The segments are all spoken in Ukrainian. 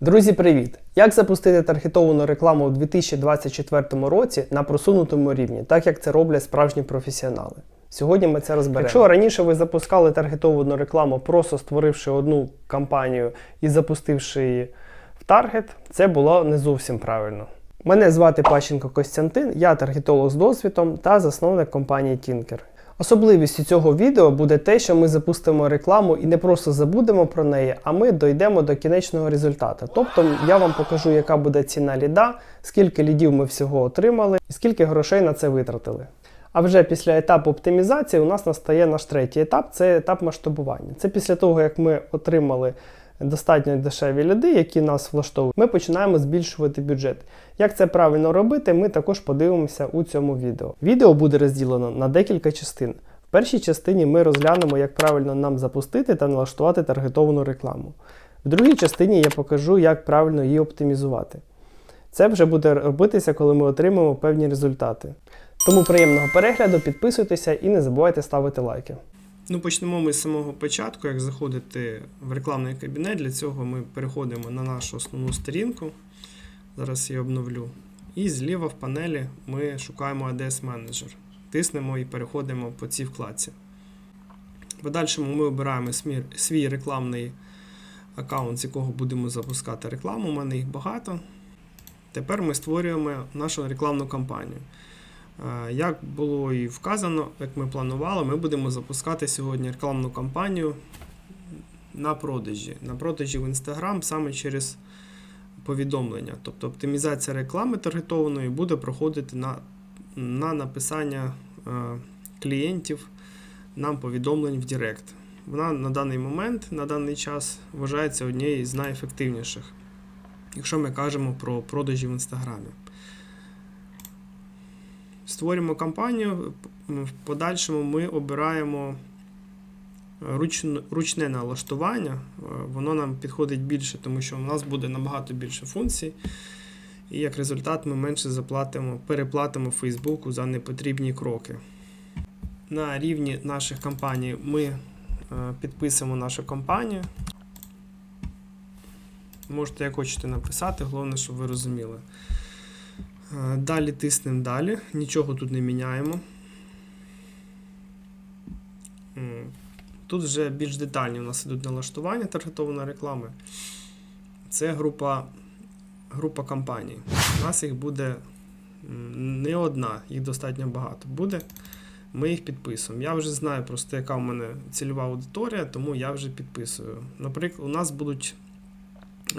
Друзі, привіт! Як запустити таргетовану рекламу у 2024 році на просунутому рівні, так як це роблять справжні професіонали? Сьогодні ми це розберемо. Якщо раніше ви запускали таргетовану рекламу, просто створивши одну кампанію і запустивши її в таргет, це було не зовсім правильно. Мене звати Пащенко Костянтин, я таргетолог з досвідом та засновник компанії Tinker. Особливістю цього відео буде те, що ми запустимо рекламу і не просто забудемо про неї, а ми дійдемо до кінечного результату. Тобто я вам покажу, яка буде ціна ліда, скільки лідів ми всього отримали і скільки грошей на це витратили. А вже після етапу оптимізації у нас настає наш третій етап це етап масштабування. Це після того, як ми отримали достатньо дешеві ліди, які нас влаштовують, ми починаємо збільшувати бюджет. Як це правильно робити, ми також подивимося у цьому відео. Відео буде розділено на декілька частин. В першій частині ми розглянемо, як правильно нам запустити та налаштувати таргетовану рекламу. В другій частині я покажу, як правильно її оптимізувати. Це вже буде робитися, коли ми отримаємо певні результати. Тому приємного перегляду, підписуйтеся і не забувайте ставити лайки. Ну, почнемо ми з самого початку. Як заходити в рекламний кабінет, для цього ми переходимо на нашу основну сторінку. Зараз я обновлю. І зліва в панелі ми шукаємо ADS Manager. Тиснемо і переходимо по цій вкладці. В подальшому ми обираємо свій рекламний аккаунт, з якого будемо запускати рекламу. У мене їх багато. Тепер ми створюємо нашу рекламну кампанію. Як було і вказано, як ми планували, ми будемо запускати сьогодні рекламну кампанію на продажі. На продажі в Instagram саме через повідомлення. Тобто оптимізація реклами таргетованої буде проходити на, на написання е, клієнтів нам повідомлень в Директ. Вона на даний момент, на даний час, вважається однією з найефективніших, якщо ми кажемо про продажі в Інстаграмі. Створюємо кампанію, в подальшому ми обираємо ручн- ручне налаштування. Е, Воно нам підходить більше, тому що у нас буде набагато більше функцій. І як результат ми менше заплатимо, переплатимо Фейсбуку за непотрібні кроки. На рівні наших компаній ми е, підписуємо нашу компанію. Можете як хочете написати, головне, щоб ви розуміли. Далі тиснемо далі, нічого тут не міняємо. Тут вже більш детальні у нас ідуть налаштування таргетованої реклами. Це група, група компаній. У нас їх буде не одна, їх достатньо багато буде. Ми їх підписуємо. Я вже знаю просто, яка в мене цільова аудиторія, тому я вже підписую. Наприклад, у нас будуть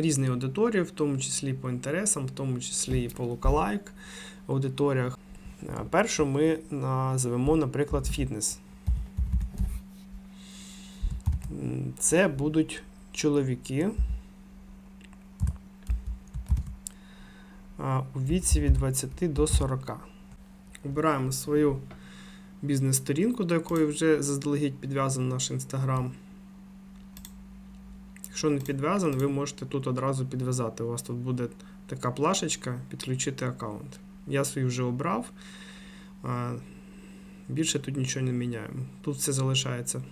різні аудиторії, в тому числі по інтересам, в тому числі і по лукалайк аудиторіях. Е, Першу ми називемо, наприклад, фітнес. Це будуть чоловіки у віці від 20 до 40. Обираємо свою бізнес-сторінку, до якої вже заздалегідь підв'язаний наш інстаграм. Якщо не підв'язаний, ви можете тут одразу підв'язати. У вас тут буде така плашечка підключити аккаунт. Я свій вже обрав. Більше тут нічого не міняємо. Тут все залишається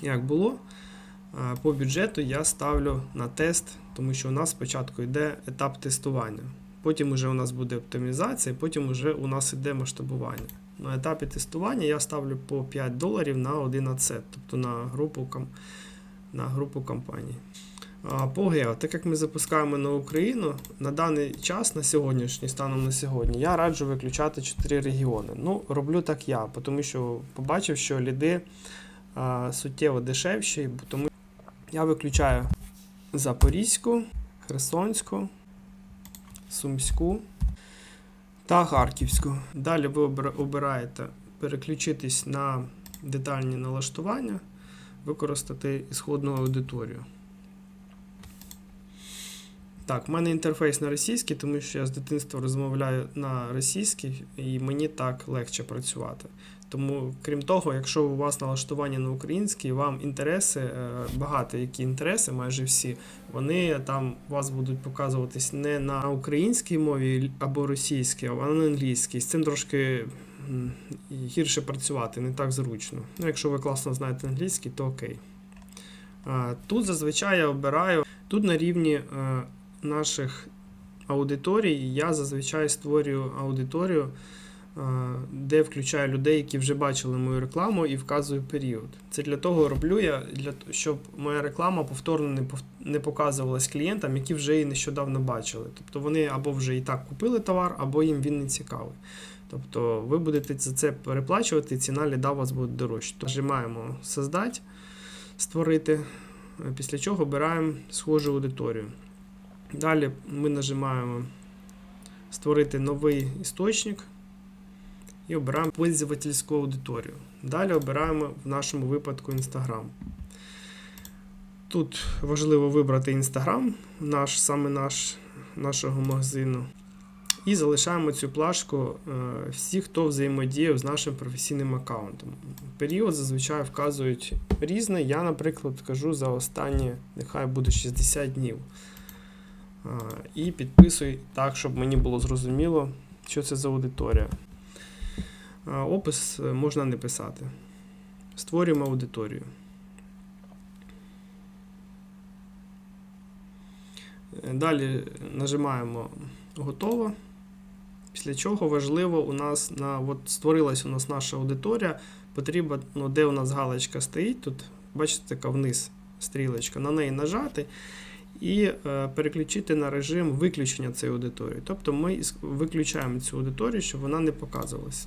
як було. По бюджету я ставлю на тест, тому що у нас спочатку йде етап тестування. Потім вже у нас буде оптимізація, потім вже у нас йде масштабування. На етапі тестування я ставлю по 5 доларів на один адцет, тобто на групу, на групу компаній. А, По гео, так як ми запускаємо на Україну, на даний час, на сьогоднішній, станом на сьогодні, я раджу виключати 4 регіони. Ну, роблю так я, тому що побачив, що ліди а, суттєво дешевші, тому я виключаю Запорізьку, Херсонську, Сумську та Харківську. Далі ви обираєте переключитись на детальні налаштування, використати ісходну аудиторію. Так, в мене інтерфейс на російській, тому що я з дитинства розмовляю на російській, і мені так легше працювати. Тому, крім того, якщо у вас налаштування на українській, вам інтереси, е, багато які інтереси, майже всі, вони там вас будуть показуватись не на українській мові або російській, а на англійській. З цим трошки гірше працювати, не так зручно. Ну, якщо ви класно знаєте англійський, то окей. Тут зазвичай я обираю Тут на рівні е, наших аудиторій я зазвичай створюю аудиторію, е, де включаю людей, які вже бачили мою рекламу і вказую період. Це для того роблю я, для, щоб моя реклама повторно не, пов- не показувалась клієнтам, які вже її нещодавно бачили. Тобто вони або вже і так купили товар, або їм він не цікавий. Тобто ви будете за це переплачувати, ціна ліда у вас буде дорожча. Нажимаємо Создати, створити, е, після чого обираємо схожу аудиторію. Далі ми нажимаємо Створити новий істочник і обираємо пользовательську аудиторію. Далі обираємо в нашому випадку Instagram. Тут важливо вибрати Instagram, наш, саме наш, нашого магазину. І залишаємо цю плашку е, всі, хто взаємодіяв з нашим професійним аккаунтом. Період зазвичай вказують різний. Я, наприклад, кажу за останні, нехай буде 60 днів. А, І підписуй так, щоб мені було зрозуміло, що це за аудиторія. А, Опис е, можна не писати. Створюємо аудиторію. Е, Далі нажимаємо готово. Після чого важливо у нас на от створилась у нас наша аудиторія. Потрібно, ну, де у нас галочка стоїть, тут, бачите, така вниз стрілочка, на неї нажати і е, переключити на режим виключення цієї аудиторії. Тобто ми виключаємо цю аудиторію, щоб вона не показувалась.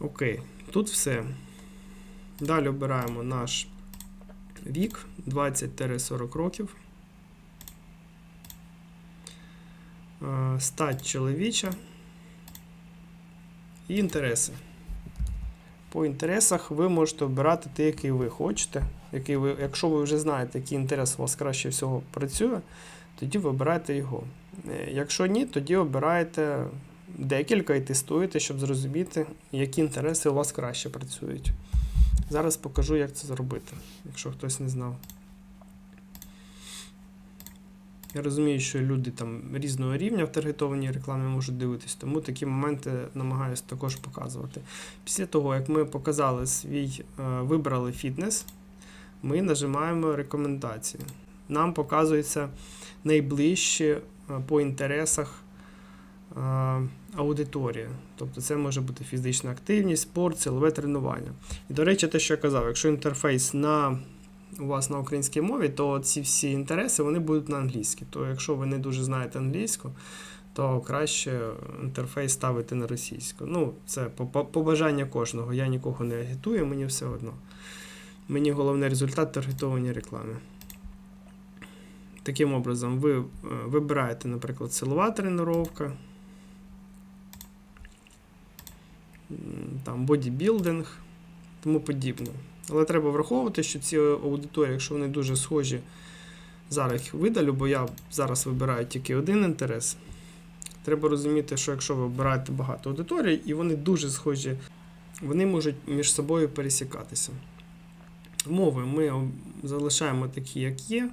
Окей, тут все. Далі обираємо наш вік 20-40 років. Е, Стать чоловіча і інтереси. По інтересах ви можете обирати те, який ви хочете. Який ви, якщо ви вже знаєте, який інтерес у вас краще всього працює, тоді вибираєте його. Е, Якщо ні, тоді обираєте декілька і тестуєте, щоб зрозуміти, які інтереси у вас краще працюють. Зараз покажу, як це зробити, якщо хтось не знав. Я розумію, що люди там різного рівня в таргетованій рекламі можуть дивитись, тому такі моменти намагаюся також показувати. Після того, як ми показали свій, е, вибрали фітнес, ми нажимаємо рекомендації. Нам показується найближче е, по інтересах е, аудиторія. Тобто це може бути фізична активність, спорт, силове тренування. І, до речі, те, що я казав, якщо інтерфейс на у вас на українській мові, то ці всі інтереси вони будуть на англійській. То якщо ви не дуже знаєте англійську, то краще інтерфейс ставити на російську. Ну, це по- по- побажання кожного. Я нікого не агітую, мені все одно. Мені головний результат таргетованій реклами. Таким образом, ви е, вибираєте, наприклад, силова тренування, там бодібілдинг, тому подібне. Але треба враховувати, що ці аудиторії, якщо вони дуже схожі, зараз їх видалю, бо я зараз вибираю тільки один інтерес. Треба розуміти, що якщо ви обираєте багато аудиторій, і вони дуже схожі, вони можуть між собою пересікатися. Мови ми залишаємо такі, як є.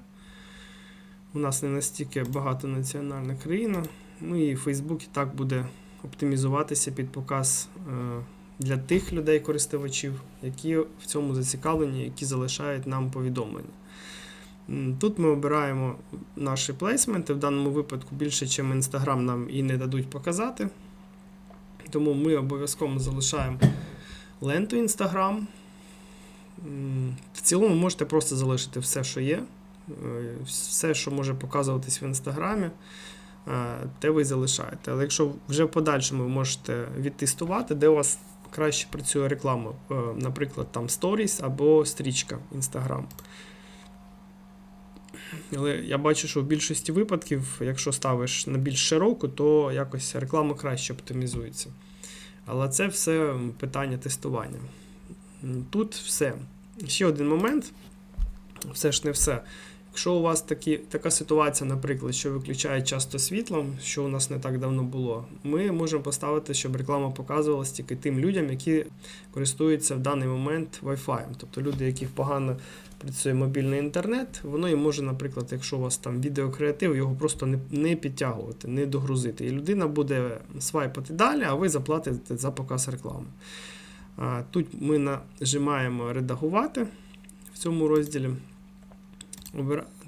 У нас не настільки багатонаціональна країна. Ну і Facebook і так буде оптимізуватися під показ е, для тих людей, користувачів, які в цьому зацікавлені, які залишають нам повідомлення. Тут ми обираємо наші плейсменти. В даному випадку більше, ніж Instagram нам і не дадуть показати. Тому ми обов'язково залишаємо ленту Instagram. В цілому можете просто залишити все, що є. Е, Все, що може показуватись в інстаграмі, е, те ви залишаєте. Але якщо вже в подальшому ви можете відтестувати, де у вас краще працює реклама, е, наприклад, там Stories або стрічка Instagram. Але я бачу, що в більшості випадків, якщо ставиш на більш широку, то якось реклама краще оптимізується. Але це все питання тестування. Тут все. Ще один момент, все ж не все. Якщо у вас такі, така ситуація, наприклад, що виключає часто світло, що у нас не так давно було, ми можемо поставити, щоб реклама показувалась тільки тим людям, які користуються в даний момент Wi-Fi. Тобто люди, яких погано працює мобільний інтернет, воно і може, наприклад, якщо у вас там відеокреатив, його просто не, не підтягувати, не догрузити. І людина буде свайпати далі, а ви заплатите за показ реклами. Тут ми нажимаємо редагувати в цьому розділі.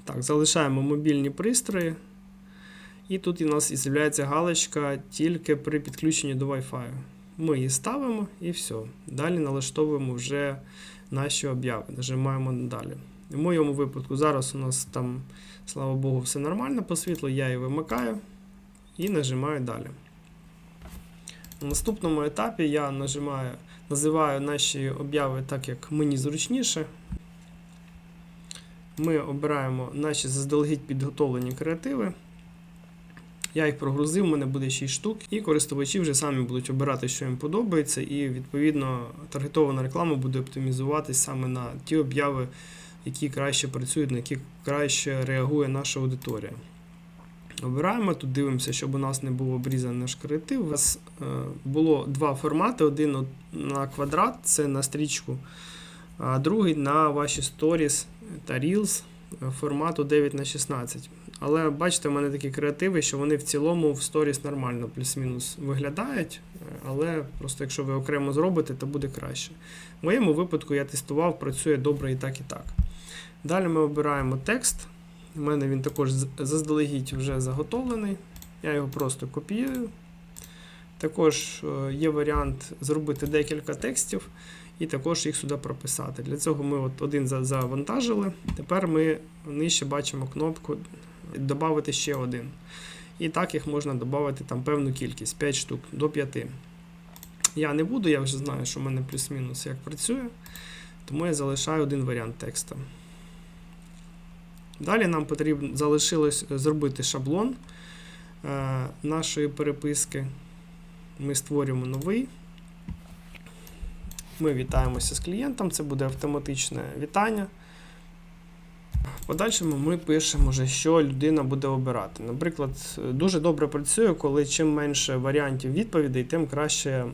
Так, залишаємо мобільні пристрої. І тут у нас з'являється галочка тільки при підключенні до Wi-Fi. Ми її ставимо і все. Далі налаштовуємо вже наші обяви. Нажимаємо далі. В моєму випадку зараз у нас там, слава Богу, все нормально по світлу, я її вимикаю і нажимаю далі. На наступному етапі я нажимаю, називаю наші обяви так, як мені зручніше. Ми обираємо наші заздалегідь підготовлені креативи. Я їх прогрузив, у мене буде 6 штук, і користувачі вже самі будуть обирати, що їм подобається, і відповідно таргетована реклама буде оптимізуватись саме на ті обяви, які краще працюють, на які краще реагує наша аудиторія. Обираємо, тут дивимося, щоб у нас не був обрізаний наш креатив. У нас е, було два формати: один на квадрат, це на стрічку, а другий на ваші сторіс та Reels е, формату 9 на 16. Але бачите, в мене такі креативи, що вони в цілому в сторіс нормально плюс-мінус виглядають. е, Але просто якщо ви окремо зробите, то буде краще. В моєму випадку я тестував, працює добре і так, і так. Далі ми обираємо текст. У мене він також заздалегідь вже заготовлений. Я його просто копіюю. Також е, є варіант зробити декілька текстів і також їх сюди прописати. Для цього ми от один завантажили. Тепер ми нижче бачимо кнопку Додати ще один. І так їх можна додати там певну кількість 5 штук до 5. Я не буду, я вже знаю, що в мене плюс-мінус як працює. Тому я залишаю один варіант тексту. Далі нам потрібно залишилось зробити шаблон е, нашої переписки. Ми створюємо новий. Ми вітаємося з клієнтом, це буде автоматичне вітання. Подальшому ми пишемо, вже, що людина буде обирати. Наприклад, дуже добре працює, коли чим менше варіантів відповідей, тим краще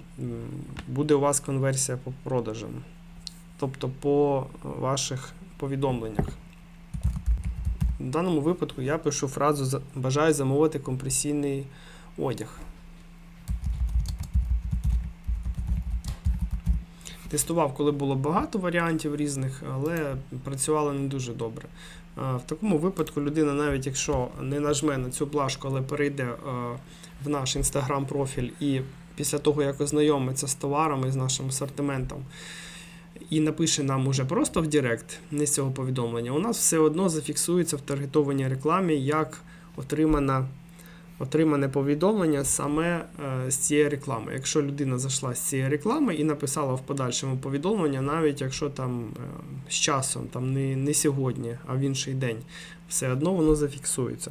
буде у вас конверсія по продажам, тобто по ваших повідомленнях. В даному випадку я пишу фразу бажаю замовити компресійний одяг. Тестував, коли було багато варіантів різних, але працювало не дуже добре. В такому випадку людина, навіть якщо не нажме на цю плашку, але перейде е, в наш інстаграм профіль і після того, як ознайомиться з товарами, з нашим асортиментом, і напише нам уже просто в Директ, не з цього повідомлення, у нас все одно зафіксується в таргетованій рекламі як отримана, отримане повідомлення саме е, з цієї реклами. Якщо людина зайшла з цієї реклами і написала в подальшому повідомлення, навіть якщо там е, з часом, там не, не сьогодні, а в інший день, все одно воно зафіксується.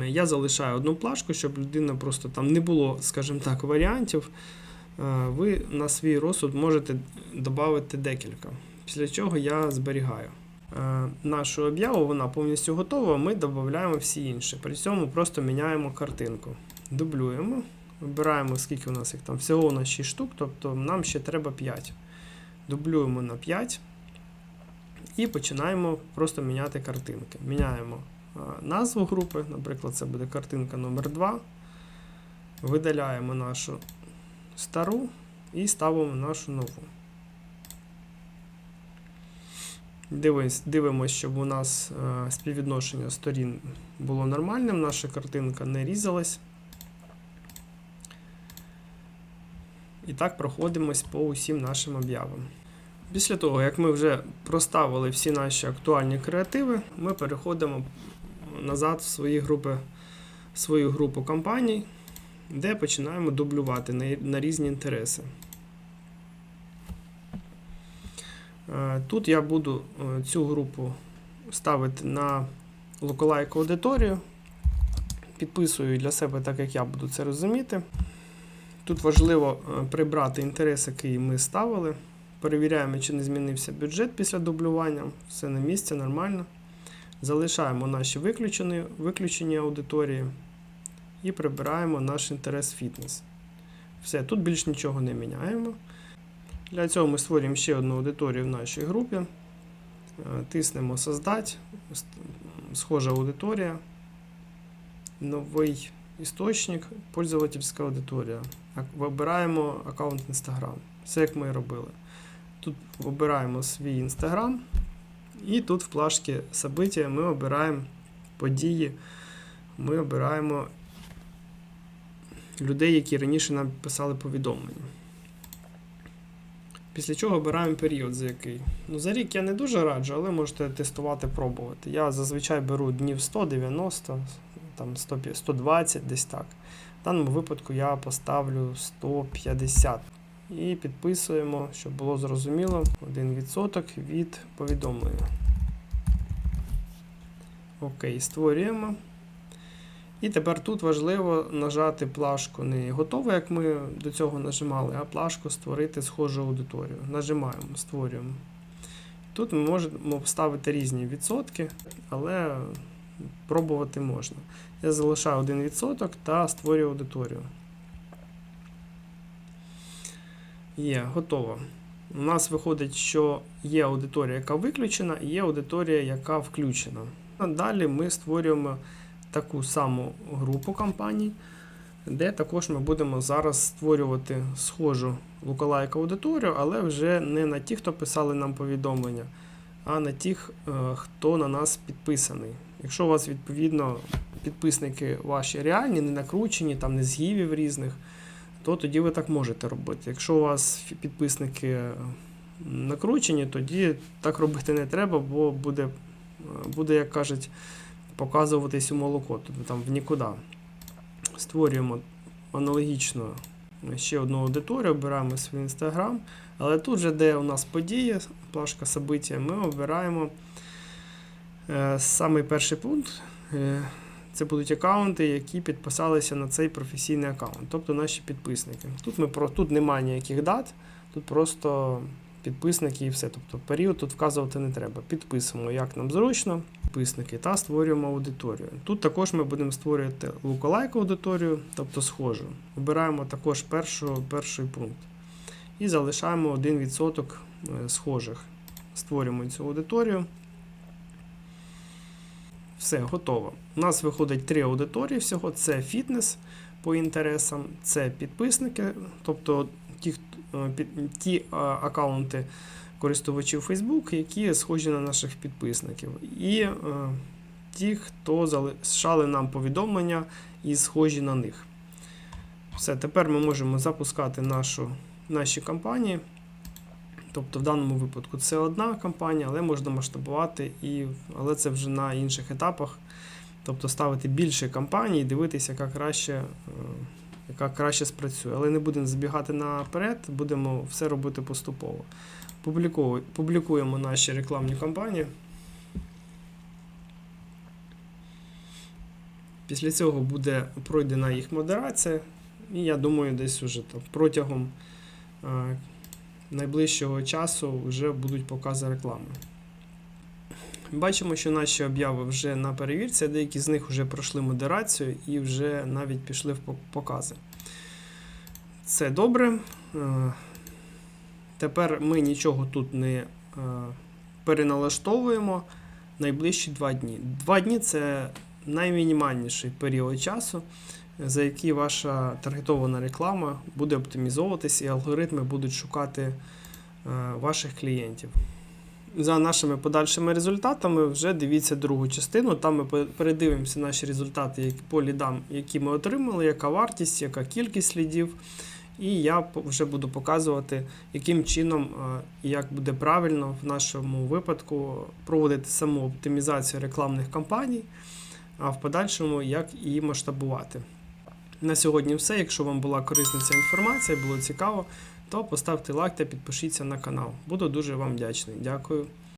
Е, Я залишаю одну плашку, щоб людина просто там не було, скажімо так, варіантів. Ви на свій розсуд можете додати декілька. Після чого я зберігаю. Е, Нашу об'яву вона повністю готова, ми додаємо всі інші. При цьому просто міняємо картинку. Дублюємо, вибираємо, скільки у нас їх там. Всього у нас 6 штук, тобто нам ще треба 5. Дублюємо на 5 і починаємо просто міняти картинки. Міняємо е, назву групи, наприклад, це буде картинка номер 2 Видаляємо нашу стару і ставимо нашу нову. Дивимось, дивимось, щоб у нас е, співвідношення сторін було нормальним, наша картинка не різалась. І так проходимось по усім нашим об'явам. Після того, як ми вже проставили всі наші актуальні креативи, ми переходимо назад в свої групи, в свою групу компаній, де починаємо дублювати на, на різні інтереси. Е, Тут я буду е, цю групу ставити на локалайк аудиторію. Підписую для себе так, як я буду це розуміти. Тут важливо е, прибрати інтерес, який ми ставили. Перевіряємо, чи не змінився бюджет після дублювання. Все на місці, нормально. Залишаємо наші виключені, виключені аудиторії і прибираємо наш інтерес фітнес. Все, тут більш нічого не міняємо. Для цього ми створюємо ще одну аудиторію в нашій групі. Е, Тиснемо Создать, схожа аудиторія, новий істочник, пользовательська аудиторія. Вибираємо аккаунт Instagram. Все як ми і робили. Тут вибираємо свій Instagram І тут в плашці события ми обираємо події, ми обираємо людей, які раніше нам писали повідомлення. Після чого обираємо період, за який. Ну, за рік я не дуже раджу, але можете тестувати, пробувати. Я зазвичай беру днів 100, 90, там 100, 120, десь так. В даному випадку я поставлю 150. І підписуємо, щоб було зрозуміло, 1% від повідомлення. Окей, створюємо. І тепер тут важливо нажати плашку не готово, як ми до цього нажимали, а плашку створити схожу аудиторію. Нажимаємо, створюємо. Тут ми можемо вставити різні відсотки, але пробувати можна. Я залишаю 1% та створюю аудиторію. Є, готово. У нас виходить, що є аудиторія, яка виключена, і є аудиторія, яка включена. Далі ми створюємо таку саму групу компаній, де також ми будемо зараз створювати схожу лукалайк аудиторію, але вже не на ті, хто писали нам повідомлення, а на тих, е, хто на нас підписаний. Якщо у вас, відповідно, підписники ваші реальні, не накручені, там не з гівів різних, то тоді ви так можете робити. Якщо у вас підписники накручені, тоді так робити не треба, бо буде, е, буде як кажуть, показуватись у молоко, тобто там в нікуди. Створюємо аналогічно ще одну аудиторію, обираємо свій інстаграм. Але тут же, де у нас події, плашка собиття, ми обираємо е, самий перший пункт. Е, це будуть аккаунти, які підписалися на цей професійний аккаунт, тобто наші підписники. Тут, ми про, тут немає ніяких дат, тут просто підписники і все. Тобто період тут вказувати не треба. Підписуємо, як нам зручно, підписники, та створюємо аудиторію. Тут також ми будемо створювати лукалайк аудиторію, тобто схожу. Обираємо також першу, перший пункт. І залишаємо 1% е, схожих. Створюємо цю аудиторію. Все, готово. У нас виходить три аудиторії всього: це фітнес по інтересам, це підписники, тобто ті, е, ті е, аккаунти користувачів Facebook, які схожі на наших підписників. І е, ті, хто залишали нам повідомлення і схожі на них. Все, тепер ми можемо запускати нашу, наші кампанії. Тобто в даному випадку це одна кампанія, але можна масштабувати, і, але це вже на інших етапах. Тобто ставити більше кампаній і дивитися, яка краще, е, яка краще спрацює. Але не будемо збігати наперед, будемо все робити поступово. Публікуємо наші рекламні кампанії. Після цього буде пройдена їх модерація, і я думаю, десь уже там, протягом е, найближчого часу вже будуть покази реклами. Бачимо, що наші обяви вже на перевірці, деякі з них вже пройшли модерацію і вже навіть пішли в покази. Це добре. Тепер ми нічого тут не е, переналаштовуємо найближчі два дні. Два дні це наймінімальніший період часу, за який ваша таргетована реклама буде оптимізовуватися і алгоритми будуть шукати е, ваших клієнтів. За нашими подальшими результатами вже дивіться другу частину. Там ми передивимося наші результати по лідам, які ми отримали, яка вартість, яка кількість лідів. І я вже буду показувати, яким чином е, і як буде правильно в нашому випадку проводити саму оптимізацію рекламних кампаній, а в подальшому як її масштабувати. На сьогодні все. Якщо вам була корисна ця інформація, було цікаво, то поставте лайк та підпишіться на канал. Буду дуже вам вдячний. Дякую.